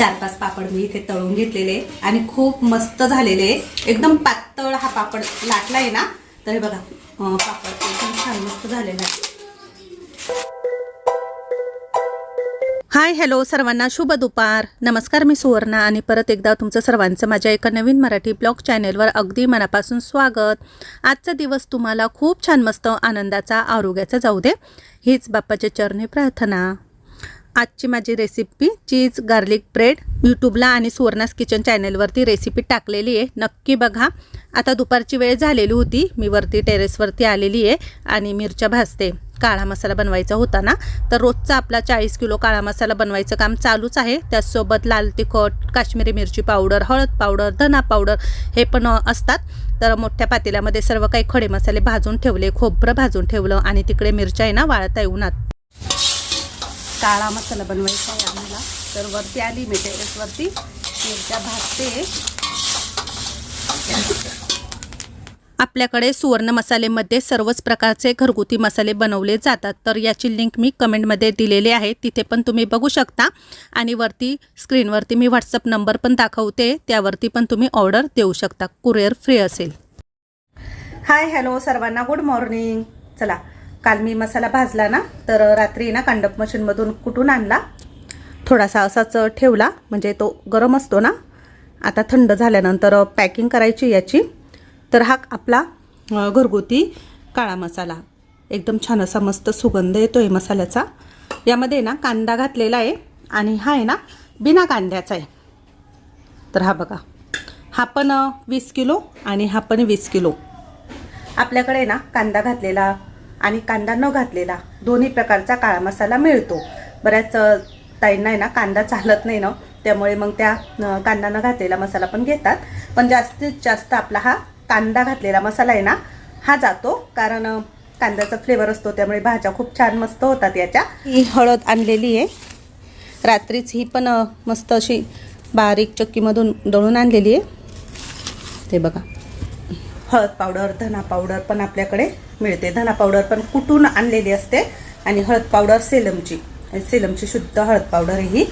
चार पाच पापड मी इथे तळून घेतलेले. आणि खूप मस्त झालेले. एकदम पातळ हा पापड लाटला आहे ना तर हे बघा पापड एकदम छान मस्त झालेला आहे हाय हॅलो सर्वांना शुभ दुपार. नमस्कार मी सुवर्णा आणि परत एकदा तुमचं सर्वांचं माझ्या एका नवीन मराठी ब्लॉग चॅनेलवर अगदी मनापासून स्वागत. आजचा दिवस तुम्हाला खूप छान मस्त आनंदाचा आरोग्याचा जाऊ दे. हीच बाप्पाच्या चरणी प्रार्थना. आजची माझी रेसिपी चीज गार्लिक ब्रेड यूट्यूबला आणि सुवर्णास किचन चॅनेलवरती रेसिपी टाकलेली आहे. नक्की बघा. आता दुपारची वेळ झालेली होती. मी वरती टेरेसवरती आलेली आहे आणि मिरच्या भाजते. काळा मसाला बनवायचा होता ना? तर रोजचा आपला चाळीस किलो काळा मसाला बनवायचं काम चालूच आहे. त्याचसोबत लाल तिखट काश्मीरी मिरची पावडर हळद पावडर धना पावडर हे पण असतात. तर मोठ्या पातेल्यामध्ये सर्व काही खडे मसाले भाजून ठेवले खोबरं भाजून ठेवलं आणि तिकडे मिरच्या आहे ना वाळता येऊन आत काळा मसाला बनवायचा आहे आम्हाला. तर वरती आली मी टेरेसवरती मिरच्या भाजते. आपल्याकडे सुवर्ण मसालेमध्ये सर्वच प्रकारचे घरगुती मसाले बनवले जातात. तर याची लिंक मी कमेंटमध्ये दिलेली आहे. तिथे पण तुम्ही बघू शकता. आणि वरती स्क्रीनवरती मी व्हॉट्सअप नंबर पण दाखवते. त्यावरती पण तुम्ही ऑर्डर देऊ शकता. कुरिअर फ्री असेल. हाय हॅलो सर्वांना गुड मॉर्निंग चला काल मी मसाला भाजला ना तर रात्री ना कांडप मशीनमधून कुठून आणला थोडासा असाच ठेवला म्हणजे तो गरम असतो ना आता थंड झाल्यानंतर पॅकिंग करायची याची तर हा आपला घरगुती काळा मसाला. एकदम छान असा मस्त सुगंध येतो आहे मसाल्याचा. यामध्ये ना कांदा घातलेला आहे आणि हा आहे ना बिना कांद्याचा आहे. तर हा बघा हा पण वीस किलो आणि हा पण वीस किलो. आपल्याकडे ना कांदा घातलेला आणि कांदा न घातलेला. दोन्ही प्रकारचा काळा मसाला मिळतो. बऱ्याच ताईंना आहे ना कांदा चालत नाही ना त्यामुळे मग त्या कांदा न घातलेला मसाला पण घेतात. पण जास्तीत जास्त आपला हा कांदा घातलेला मसाला आहे ना हा जातो. कारण कांद्याचा फ्लेवर असतो त्यामुळे भाज्या खूप छान मस्त होतात याच्या. ही हळद आणलेली आहे. रात्रीच ही पण मस्त अशी बारीक चक्कीमधून दळून आणलेली आहे. ते बघा. हळद पावडर धना पावडर पण आपल्याकडे मिळते. धना पावडर पण कुटून आणलेली असते? आणि हळद पावडर सेलमची. सेलमची शुद्ध हळद पावडर आहे ही.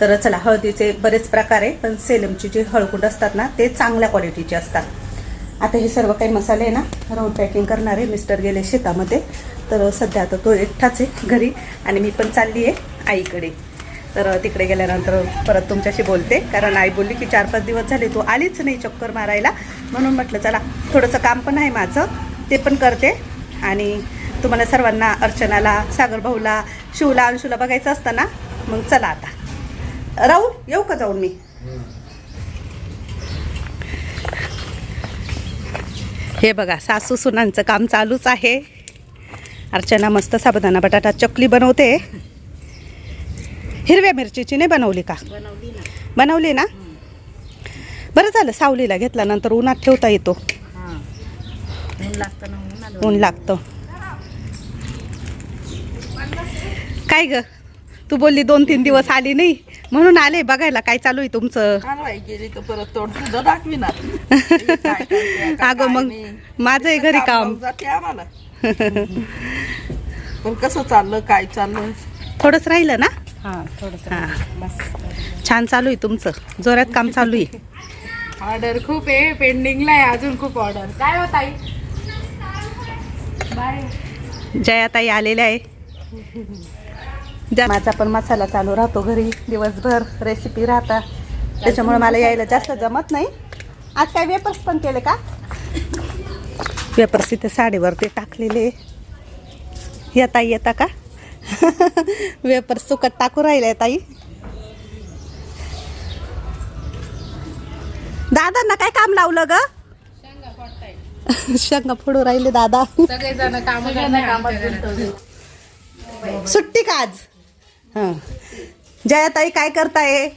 तर चला हळदीचे बरेच प्रकार आहे पण सेलमची जी हळकुंड असतात ना ते चांगल्या क्वालिटीचे असतात. आता हे सर्व काही मसाले आहे ना राऊंड पॅकिंग करणार आहे मिस्टर गेले शेतामध्ये. तर सध्या आता तो एकटाच आहे घरी आणि मी पण चालली आहे आईकडे. तर तिकडे गेल्यानंतर परत तुमच्याशी बोलते कारण आई बोलली की चार पाच दिवस झाले तू आलीच नाही चक्कर मारायला. म्हणून म्हटलं चला थोडंसं काम पण आहे माझं ते पण करते. आणि तुम्हाला सर्वांना अर्चनाला सागर भाऊला शिवला अंशूला बघायचं असतं ना मग चला आता. राहू येऊ का जाऊन मी? हे बघा सासू सुनांचं काम चालूच आहे. अर्चना मस्त साबुदाणा बटाटा चकली बनवते. हिरव्या मिरचीची नाही बनवली का? बनवली ना. बनवली ना? बरं झालं सावलीला घेतल्यानंतर उन्हात ठेवता येतो. ऊन लागतं. काय ग? तू बोलली दोन तीन दिवस आली नाही. म्हणून आले बघायला काय चालू आहे तुमचं. अगं मग. माझंही घरी काम पण कसं चाललं काय चाललं? थोडंच राहिलं ना? हा थोडस हां. छान चालू आहे तुमचं. जोरात काम चालू आहे. ऑर्डर खूप आहे पेंडिंगला आहे अजून खूप ऑर्डर काय होत जयाताई आलेल्या आहे. माझा पण मसाला चालू राहतो घरी. दिवसभर रेसिपी राहता. त्याच्यामुळे मला यायला जास्त जमत नाही. आज काय वेपर्स पण केले का? वेपर्स इथे साडीवरती टाकलेले. या ताई येता का? वेपर्स सुकट टाकू राहिले ताई. दादांना काय काम लावलं ग? शेंगा फोडू राहिले दादा. सगळेजण काम सुट्टी का आज? हां. जयाताई काय करताय?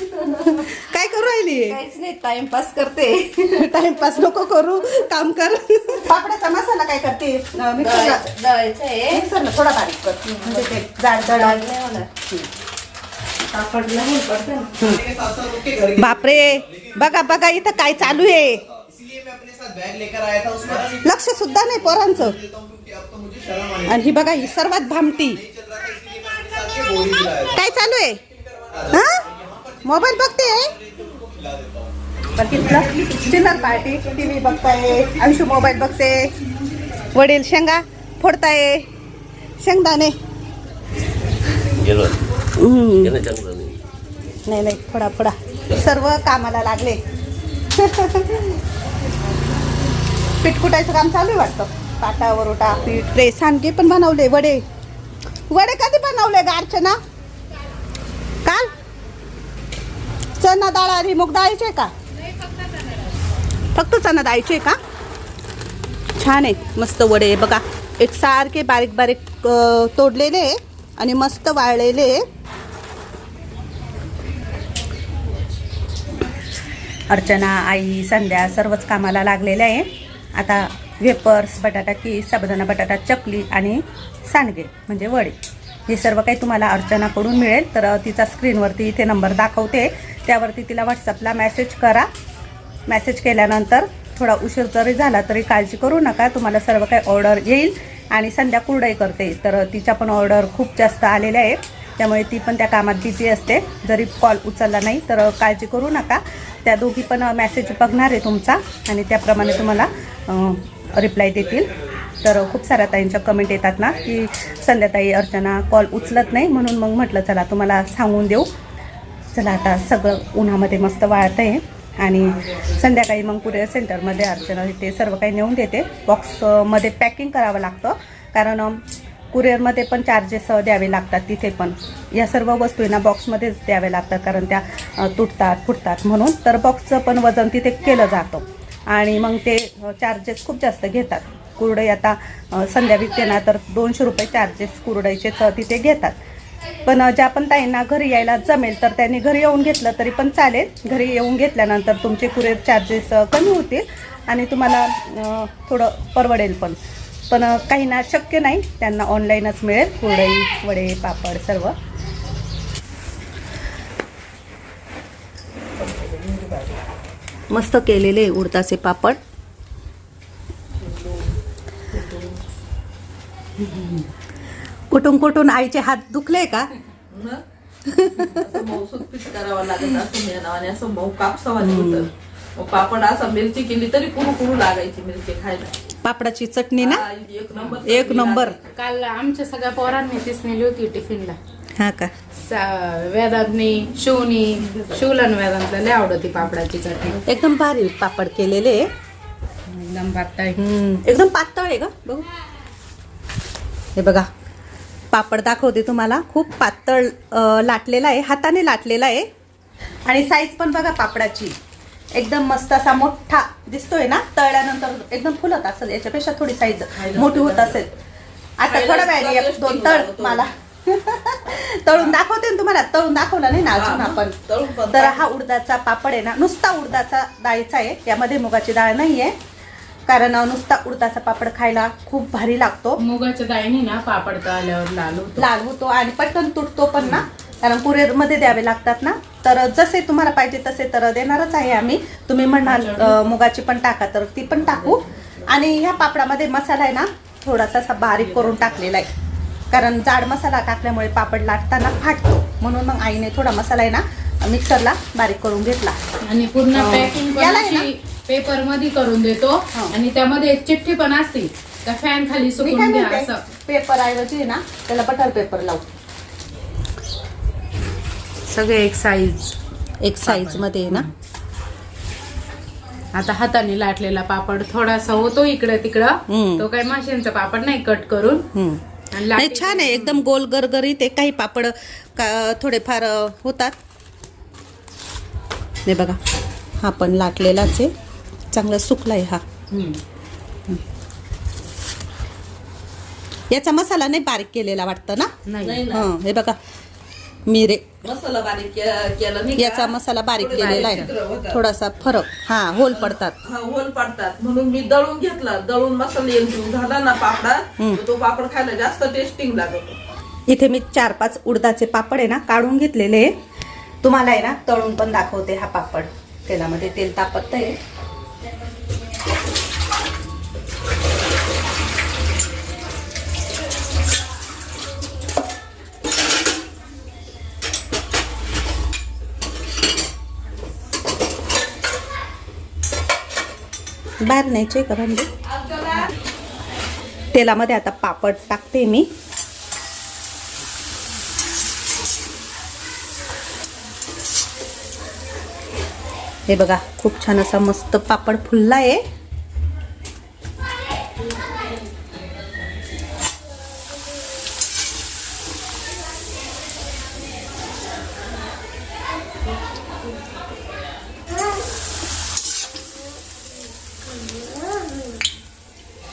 काय करू राहिली? काहीच नाही टाइमपास करते. टाइमपास नको करू काम कर. पापड्याचा मसाला काय करते? अं, मिक्सरला? दळायचं आहे. मिक्सरला थोडा बारीक कर. म्हणजे ते जाड जाड नाही होणार. बापरे. बघा बघा इथं काय चालू आहे? लक्ष सुद्धा नाही पोरांचं. आणि ही बघा ही सर्वात भामटी. चल रहा था इसलिए मैं अपने साथ ये बोरी भी लाया था। काय चालू आहे? हा? मोबाईल बघते चिल्लर पार्टी टी व्ही बघताय अंशू मोबाईल बघते वडील शेंगा फोडताय. शेंगदाणे. नाही नाही फोडा फोडा. सर्व कामाला लागले. पीठ कुटायचं काम चालू आहे वाटतं. काटा वरोटा पीठ रे सांडगे पण बनवले वडे. वडे कधी बनवले ग अर्चना? काल? चना डाळ आणि मूग डाळीचे का? फक्त चना डाळीचे का? छान आहे मस्त वडे. आहे बघा एक सारखे बारीक बारीक तोडलेले आणि मस्त वाळलेले. अर्चना आई संध्या सर्वच कामाला लागलेल्या आहे. आता वेपर्स बटाटा की साबुदाणा बटाटा चकली आणि सांडगे म्हणजे वडे. हे सर्व काही तुम्हाला अर्चनाकडून मिळेल तर तिचा स्क्रीनवरती इथे नंबर दाखवते. त्यावरती तिला व्हॉट्सअपला मेसेज करा. मेसेज केल्यानंतर थोडा उशीर जरी झाला तरी काळजी करू नका तुम्हाला सर्व काही ऑर्डर येईल आणि संध्या कुरडई करते. तर तिच्या पण ऑर्डर खूप जास्त आलेल्या आहे त्यामुळे ती पण त्या कामात बिझी असते. जरी कॉल उचलला नाही तर काळजी करू नका. त्या दोघी पण मॅसेज बघणार आहे तुमचा आणि त्याप्रमाणे तुम्हाला रिप्लाय देतील. तर खूप साऱ्या ताईंच्या कमेंट येतात ना की संध्याताई अर्चना कॉल उचलत नाही म्हणून मग म्हटलं चला तुम्हाला सांगून देऊ. चला आता सगळं उन्हामध्ये मस्त वाळत आहे आणि संध्याकाळी मग कुरिअर सेंटरमध्ये अर्चना ते सर्व काही नेऊन देते. बॉक्समध्ये पॅकिंग करावं लागतं. कारण कुरिअरमध्ये पण चार्जेस द्यावे लागतात तिथे पण. या सर्व वस्तू ना बॉक्समध्येच द्यावे लागतात कारण त्या तुटतात फुटतात म्हणून. तर बॉक्सचं पण वजन तिथे केलं जातं. आणि मग ते चार्जेस खूप जास्त घेतात. कुरडई आता अ, संध्या विकते ना तर दोनशे रुपये चार्जेस कुरडईचेच तिथे घेतात. पण ज्या पण ताईंना घरी यायला जमेल तर त्यांनी घरी येऊन घेतलं तरी पण चालेल. घरी येऊन घेतल्यानंतर तुमचे कुरिअर चार्जेस कमी होतील आणि तुम्हाला थोडं परवडेल पण. पण अ, काहींना शक्य नाही. त्यांना ऑनलाईनच मिळेल. कुरडई वडे पापड सर्व. मस्त केलेले उडदाचे पापड. कुठून कुठून आईचे हात दुखले का? पापड असा मिरची केली तरी कुरू कुरू लागायची मिरची खायला. पापडाची चटणी ना? एक नंबर एक नंबर. काल आमच्या सगळ्या पोरांनी तीच नेली होती टिफिनला. हा का? सा- वेदांतनी शिवनी शिवलन वेदांतला लय आवडती पापडाची चटणी. एकदम भारी पापड केलेले. एकदम पातळ. एकदम पातळ आहे का बघू. हे बघा पापड दाखवते तुम्हाला. खूप पातळ अ, लाटलेला आहे हाताने लाटलेला आहे. आणि साईज पण बघा पापडाची. एकदम मस्त असा मोठा दिसतोय ना तळल्यानंतर एकदम फुलत असेल याच्यापेक्षा थोडी साईज मोठी होत असेल. आता एक इतका दोन तळ. मला. तळून दाखवते ना तुम्हाला तळून दाखवला नाही ना अजून आपण. तर हा उडदाचा पापड आहे ना नुसता उडदाचा डाळीचा आहे यामध्ये मुगाची डाळ नाही आहे कारण नुसता उडदाचा पापड खायला खूप भारी लागतो. मुगाच्या डाळीने ना पापड तळल्यावर लाल होतो. लाल होतो आणि पटकन तुटतो पण ना. कारण कुरिअरमध्ये द्यावे लागतात ना? तर जसे तुम्हाला पाहिजे तसे तर देणारच आहे आम्ही. तुम्ही म्हणाल मुगाची पण टाका तर ती पण टाकू. आणि ह्या पापडामध्ये मसाला आहे ना थोडासा असा बारीक करून टाकलेला आहे. कारण जाड मसाला टाकल्यामुळे पापड लाटताना फाटतो. म्हणून मग आईने थोडा मसाला आहे ना मिक्सरला बारीक करून घेतला. आणि पूर्ण पॅकिंग पेपरमध्ये करून देतो. आणि त्यामध्ये एक चिठ्ठी पण असते. त्या फॅन खाली पेपर ऐवजी ना त्याला बटर पेपर लावू. सगळे एक साईज एक साईजमध्ये आहे ना? आता हाताने लाटलेला पापड थोडासा होतो इकडं तिकडं. हम्म. तो काय माशांचा पापड नाही कट करून. नाही छान आहे एकदम गोल गरगरीत आहे. काही पापड का थोडेफार होतात. हे बघा हा पण लाटलेलाच आहे. चांगला सुकलाय हा. हम्म. याचा मसाला नाही बारीक केलेला वाटतं ना? नाही. नाही ना हं, हे बघा. मिरे. मसाला बारीक केला नाही? याचा मसाला बारीक केलेला आहे. थोडासा फरक. हा होल पडतात. हा होल पाडतात. म्हणून मी दळून घेतला. दळून मसाला झाला ना पापडा तो पापड खायला जास्त टेस्टिंग लागतो. इथे मी चार पाच उडदाचे पापड आहे ना काढून घेतलेले. तुम्हाला आहे ना तळून पण दाखवते हा पापड. तेलामध्ये तेल तापत आहे. बाहेर न्यायचे का भांडी म्हणजे. तेलामध्ये आता पापड टाकते मी. हे बघा खूप छान असा मस्त पापड फुलला आहे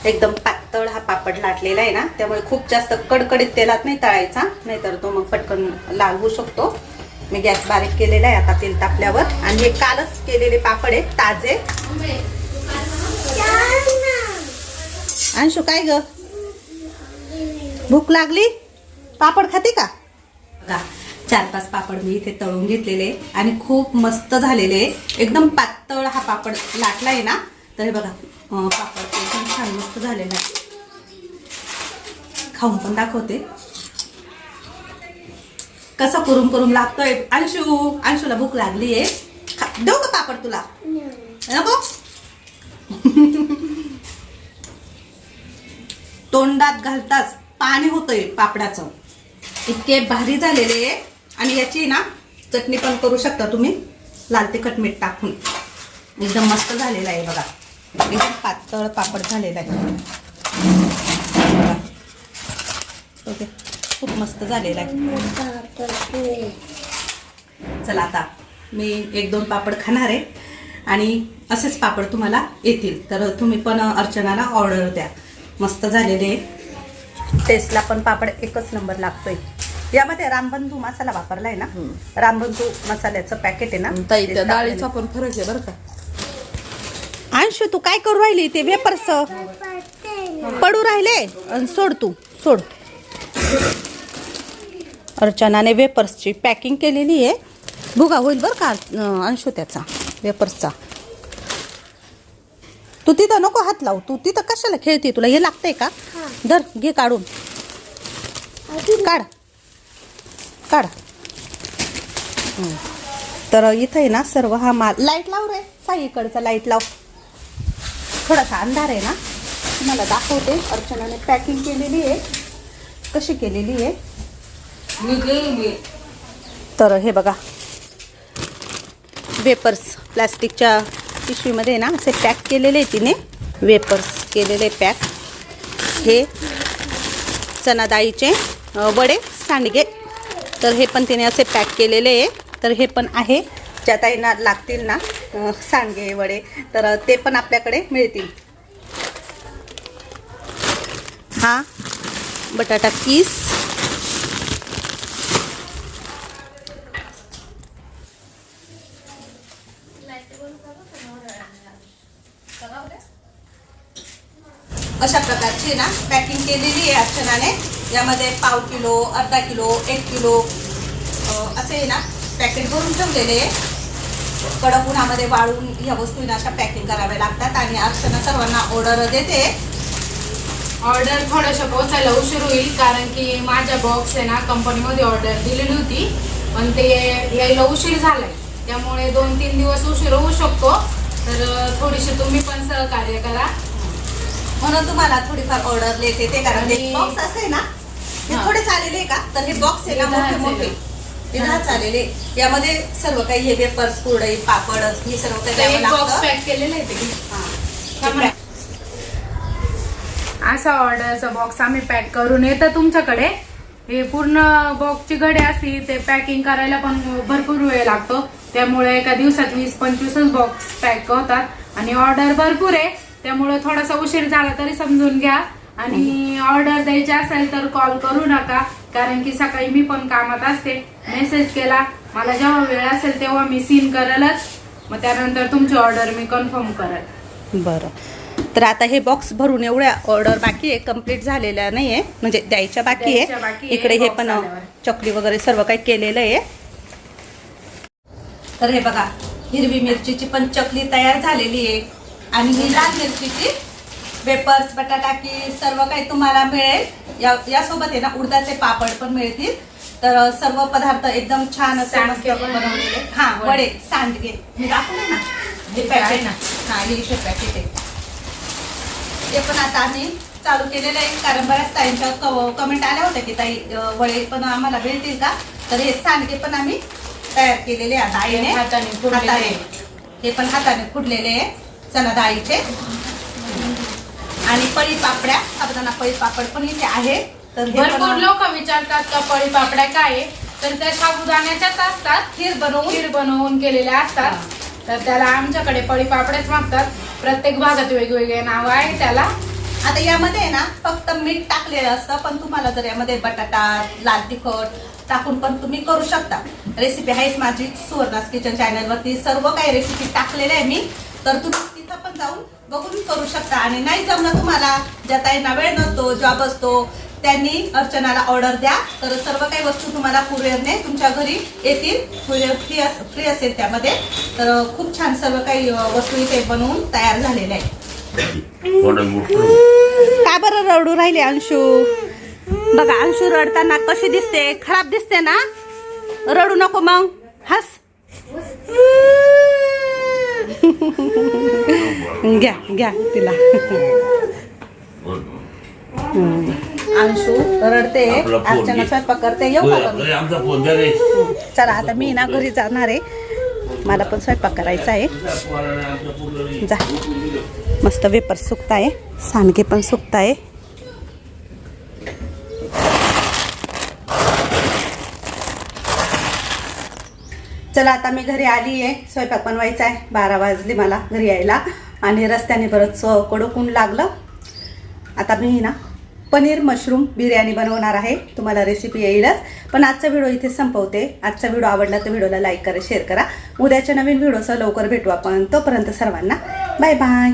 एकदम पातळ हा पापड लाटलेला आहे ना त्यामुळे खूप जास्त कडकडीत तेलात नाही तळायचा नाहीतर तो मग पटकन लाल होऊ शकतो. मी गॅस बारीक केलेला आहे आता तेल तापल्यावर. आणि हे कालच केलेले पापड आहेत ताजे. अंशू काय ग? भूक लागली? पापड खाते का? बघा चार पाच पापड मी इथे तळून घेतलेले आणि खूप मस्त झालेले. एकदम पातळ हा पापड लाटला आहे ना तर हे बघा पापड पापड एकदम छान मस्त झालेलं आहे खाऊन पण दाखवते. कसा करून करून लागतोय? अंशू अंशूला भूक लागली आहे. खा- देऊ का पापड तुला? नको? तोंडात घालताच पाणी होतंय पापडाचं. इतके भारी झालेले आहे. आणि याची ना चटणी पण करू शकता तुम्ही. लाल तिखट मीठ टाकून. एकदम मस्त झालेला आहे बघा. एकदम पातळ पापड झालेला आहे. ओके खूप मस्त झालेला आहे. चला आता मी एक दोन पापड खाणार आहे आणि असेच पापड तुम्हाला येतील. तर तुम्ही पण अर्चनाला ऑर्डर द्या. मस्त झालेले आहे. टेस्टला पण पापड एकच नंबर लागतोय. यामध्ये रामबंधू मसाला वापरलाय ना? रामबंधू मसाल्याचं पॅकेट आहे ना? डाळीचा पण फरक आहे बरं का. अंशू तू काय करू राहिली ते वेपर्स पडू राहिले. सोड तू सोड. अर्चनाने वेपर्सची पॅकिंग केलेली आहे. भुगा होईल बरं का अंशु अंशू त्याचा वेपर्सचा. तू तिथं नको हात लावू तू तिथं कशाला खेळते? तुला हे लागतंय का? धर घे काढून. काढ. काढ. तर इथं आहे ना सर्व हा माल. लाइट लाव रे साईकडचा लाइट लाव. थोडासा अंधार आहे ना तुम्हाला दाखवते. अर्चनाने पॅकिंग केलेली आहे. कशी केलेली आहे? तर हे बघा. वेपर्स प्लॅस्टिकच्या पिशवीमध्ये ना असे पॅक केलेले आहे तिने. वेपर्स केलेले पॅक हे चना डाळीचे वडे सांडगे. तर हे पण तिने असे पॅक केलेले आहे. तर हे पण आहे. ज्या ताईंना लागतील ना सांगे वडे तर ते पण आपल्याकडे मिळतील. हा बटाटा पीस. अशा प्रकारची ना पॅकिंग केलेली आहे अर्चनाने. यामध्ये पाव किलो अर्धा किलो एक किलो असे ना पॅकेट भरून ठेवलेले आहे. कडक उन्हामध्ये वाळून ह्या वस्तू ना अशा पॅकिंग कराव्या लागतात. आणि अर्चना सर्वांना ऑर्डर देते. ऑर्डर थोडंसं पोहोचायला उशीर होईल कारण की माझ्या बॉक्स आहे ना कंपनीमध्ये ऑर्डर दिलेली होती पण ते यायला उशीर झालाय. त्यामुळे दोन तीन दिवस उशीर होऊ शकतो. तर थोडीशी तुम्ही पण सहकार्य करा. म्हणून तुम्हाला थोडीफार ऑर्डर देते ते कारण ते बॉक्स असे ना हे. थोडे चाललेले आहे का? तर हे बॉक्स आहे ना मोठे मोठे. हे चाललेले यामध्ये सर्व काही हे वेपर्स कुरडई पापड हे सर्व काही द्यावं बॉक्स लागतं. पॅक केलेलं आहे ते. हा. असा ऑर्डरचा बॉक्स आम्ही पॅक करून येतं तुमच्याकडे. हे पूर्ण बॉक्सची घडी असती ते पॅकिंग करायला पण भरपूर वेळ लागतो. त्यामुळे एका दिवसात वीस पंचवीसच बॉक्स पॅक होतात. आणि ऑर्डर भरपूर आहे. त्यामुळे थोडासा उशीर झाला तरी समजून घ्या. आणि ऑर्डर द्यायची असेल तर कॉल करू नका. कारण की सकाळी मी पण कामात असते. मेसेज केला. मला जेव्हा वेळ असेल तेव्हा मी सीन करेलच. मग त्यानंतर तुमची ऑर्डर मी कन्फर्म करेल. बरं. तर आता हे बॉक्स भरून एवढ्या ऑर्डर बाकी आहे. कंप्लीट झालेल्या नाही आहे म्हणजे द्यायच्या बाकी आहे. इकडे हे पण. चकली वगैरे सर्व काही केलेलं आहे. तर हे बघा हिरवी मिरचीची पण चकली तयार झालेली आहे. आणि ही लाल मिरचीची. वेपर्स बटाटा की सर्व काही तुम्हाला मिळेल. या यासोबत आहे ना उडदाचे पापड पण मिळतील. तर सर्व पदार्थ एकदम छान असे मस्त. बनवलेले. हा वडे. सांडगे. मी दाखवले ना. हे पॅकेट ना. हा हे पॅकेट आहे. ते पण आता आम्ही चालू केलेलं आहे. कारण बऱ्याच ताईंच्या कमेंट आल्या होत्या की ताई वडे पण आम्हाला भेटतील का? तर हे सांडगे पण आम्ही तयार केलेले आहे डाळीने हाताने हे पण हाताने फुडलेले आहे. चना डाळीचे आणि पळी पापड्या साबुदाणा पळी पापड पण इथे आहे. तर हे भरपूर लोक विचारतात का पळी पापड्या काय आहे? तर त्या साबुदाण्याच्याच असतात. खीर बनवून. खीर बनवून केलेल्या असतात. तर त्याला आमच्याकडे पळी पापड्याच मागतात. प्रत्येक भागात वेगवेगळे नाव आहे त्याला. आता यामध्ये आहे ना फक्त मीठ टाकलेलं असतं पण तुम्हाला जर यामध्ये बटाटा लाल तिखट टाकून पण तुम्ही करू शकता. रेसिपी आहेच माझी. सुवर्णास किचन चॅनलवरती सर्व काही रेसिपी टाकलेल्या आहे मी. तर तुम्ही तिथं पण जाऊन बघून करू शकता. आणि नाही जमलं तुम्हाला ज्या ताईंना वेळ नसतो जॉब असतो त्यांनी अर्चनाला ऑर्डर द्या. तर सर्व काही वस्तू तुम्हाला कुरिअरने तुमच्या घरी येतील. कुरिअर फ्री अस फ्री असेल त्यामध्ये. तर खूप छान सर्व काही वस्तू इथे बनवून तयार झालेल्या आहेत. का बरं रडू राहिले अंशू? बघा अंशू रडताना कशी दिसते? खराब दिसते ना? रडू नको मग. हस. घ्या घ्या तिला. अंशू रडते. अर्चना. स्वयंपाक करते. येऊ का होय, आमचा फोन द्या रे. चला आता मी ना घरी जाणार आहे. मला पण स्वयंपाक करायचा आहे. आमचा जा. मस्त वेपर सुकताय. सांडगे पण सुकताय. चला आता मी घरी आली आहे. स्वयंपाक बनवायचा आहे. बारा वाजले मला घरी यायला. आणि रस्त्याने परत कडकून लागलं. आता मी ना पनीर मशरूम बिर्याणी बनवणार आहे. तुम्हाला रेसिपी येईलच. पण आजचा व्हिडिओ इथे संपवते. आजचा व्हिडिओ आवडला तर व्हिडिओला लाईक करा शेअर करा. उद्याच्या नवीन व्हिडिओसह लवकर भेटू आपण. तोपर्यंत सर्वांना बाय बाय